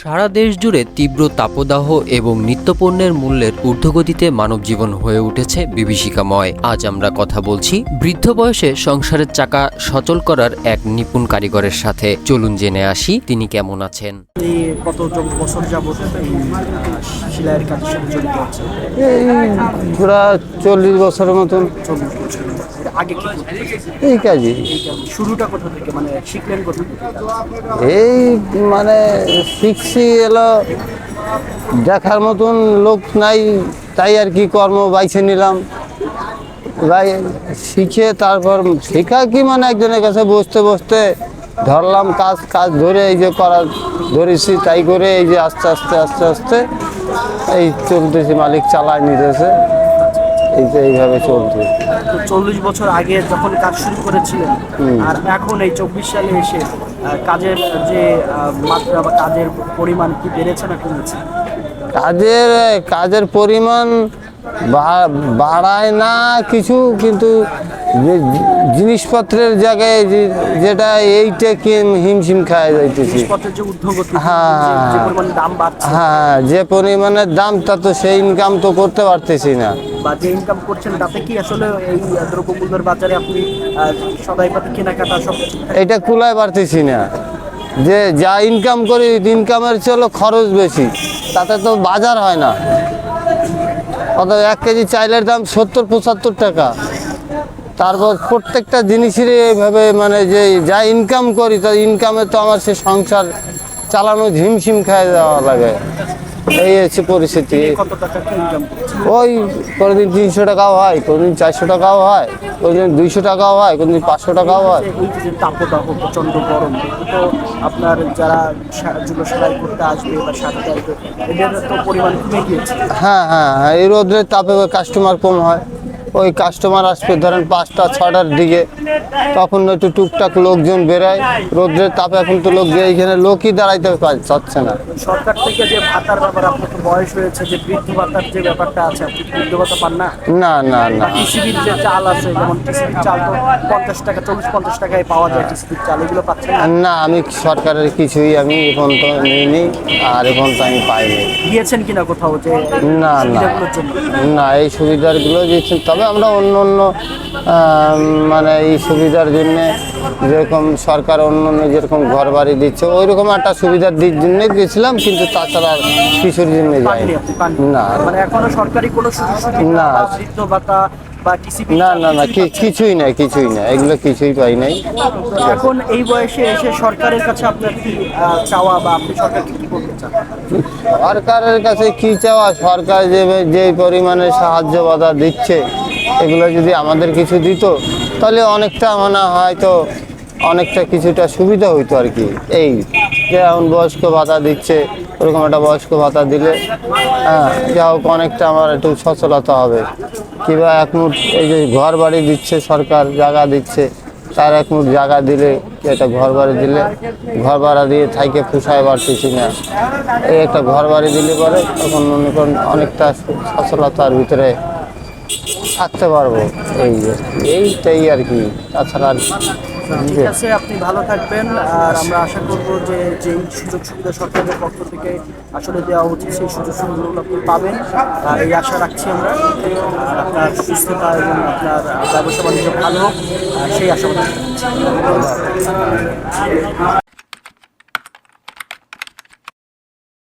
সারা দেশ জুড়ে তীব্র তাপদাহ এবং নিত্যপণ্যের মূল্যের ঊর্ধ্বগতিতে মানবজীবন হয়ে উঠেছে বিভীষিকাময়। আজ আমরা কথা বলছি বৃদ্ধ বয়সে সংসারের চাকা সচল করার এক নিপুণ কারিগরের সাথে। চলুন জেনে আসি তিনি কেমন আছেন। আপনি কত বছর যাবত সেলাইয়ের কাজের সাথে জড়িত আছেন? এই চল্লিশ বছরের মতন। চল্লিশ বছর এর আগে কি করতেন? এই কাজই। শুরুটা কোথা থেকে মানে শিখলেন কোথা থেকে? এই মানে শিখছি এলো দেখার মতন লোক নাই তাই আর কি কর্ম বাইছে নিলাম। বাই শিখে তারপর শেখা কি মানে একজনের কাছে বসতে বসতে ধরলাম কাজ কাজ ধরে এই যে করা ধরেছি তাই করে এই যে আস্তে আস্তে আস্তে আস্তে এই চলতেছি মালিক চালায় নিতেছে। এই তো এইভাবে চলছে। চল্লিশ বছর আগে যখন কাজ শুরু করেছিলেন আর এখন এই চব্বিশ সালে এসে কাজের যে মাত্রা বা কাজের পরিমাণ কি বেড়েছে না কমেছে? কাজের কাজের পরিমাণ বাড়ায় না কিছু কিন্তু জিনিসপত্রের জায়গায় যেটা এইটা হিমশিম খায় যাইতেছি। হ্যাঁ। যে- যে দাম হ্যাঁ যে পরিমাণের দাম তা তো সেই ইনকাম তো করতে পারতেছি না। বা যে ইনকাম করছেন তাতে কি আসলে এই দ্রব্যমূল্যের বাজারে আপনি আহ, সদাই পাতি কেনাকাটা সব এটা কুলায় পারতেছি না। যে যা ইনকাম করি ইনকামের চলো খরচ বেশি। তাতে তো বাজার হয় না। অত এক কেজি চাইলের দাম সত্তর পঁচাত্তর টাকা। তারপর প্রত্যেকটা জিনিসেরই এইভাবে মানে যে যা ইনকাম করি তা ইনকামে তো আমার সে সংসার চালানো ঝিমঝিম খায় যাওয়া লাগে। এই হচ্ছে পরিস্থিতি। ওই কোনোদিন তিনশো টাকাও হয় কোনোদিন চারশো টাকাও হয় কোনোদিন দুইশো টাকাও হয় কোনোদিন পাঁচশো টাকাও হয়। তাপদাহ প্রচণ্ড গরম তো আপনার যারা সেলাই করতে আসবে বা সাথে আসবে এদের তো পরিমাণ কমে গিয়েছে। হ্যাঁ হ্যাঁ হ্যাঁ এই রোদ্রের তাপে কাস্টমার কম হয়। ওই কাস্টমার আসবে ধরেন পাঁচটা ছটার দিকে। তখন একটু টুকটাক লোকজন বেরোয়। রোদ্রের তাপে এখন তো লোক এইখানে লোকই দাঁড়াইতে চাচ্ছে না। সরকার থেকে যে ভাতার ব্যাপার আপনার তো বয়স হয়েছে যে বৃদ্ধ ভাতার যে ব্যাপারটা আছে আপনি বৃদ্ধ ভাতা পান না? না না না। টিসিবির যে চাল আছে যেমন চাল তো পঞ্চাশ টাকা চল্লিশ পঞ্চাশ টাকায় পাওয়া যায় টিসিবির চাল এগুলো পাচ্ছেন না? না আমি সরকারের কিছুই আমি এখন তো নিইনি আর এখন তো আমি পাইনি। গিয়েছেন কিনা কোথাও যে না না। না এই সুবিধাগুলো দিচ্ছেন তবে আমরা অন্য অন্য মানে এই সুবিধার জন্যে যেরকম সরকার অন্য অন্য যেরকম ঘর বাড়ি দিচ্ছে ওই রকম একটা সুবিধার দিক জন্য গেছিলাম কিন্তু তাছাড়া আর কিছুর জন্য যাইনি। না। মানে এখনও সরকারি কোনো না। না না না কিছুই নাই কিছুই না এগুলো কিছুই পাই নাই। এখন এই বয়সে এসে সরকারের কাছে আপনার কি চাওয়া বা আপনি সরকারকে কি করতে চান? সরকারের কাছে কি চাওয়া? সরকার যে যে পরিমাণে সাহায্য বাধা দিচ্ছে এগুলো যদি আমাদের কিছু দিত, তাহলে অনেকটা মানে হয়তো অনেকটা কিছুটা সুবিধা হইতো আর কি। এই যে এখন বয়স্ক ভাতা দিচ্ছে, ওরকম একটা বয়স্ক ভাতা দিলে হ্যাঁ যা হোক অনেকটা আমার একটু সচলতা হবে। কিংবা এক মুঠ এই যে ঘর বাড়ি দিচ্ছে, সরকার জায়গা দিচ্ছে, তার এক মুঠ জায়গা দিলে, একটা ঘর বাড়ি দিলে ঘর ভাড়া দিয়ে থাইকে ফুসায় বাড়তেছি না এই একটা ঘর বাড়ি দিলে পরে তখন মনে করেন অনেকটা সচলতার ভিতরে থাকতে পারব। এই এইটাই আর কি। তাছাড়া আর ঠিক আছে, আপনি ভালো থাকবেন। আর আমরা আশা করব যে যে সুযোগ সুবিধা সরকারের পক্ষ থেকে আসলে দেওয়া উচিত, সেই সুযোগ সুবিধাগুলো আপনি পাবেন। আর এই আশা রাখছি আমরা আপনার সুস্থতা এবং আপনার ব্যবসা বাণিজ্য ভালো হোক। সেই রাখছি।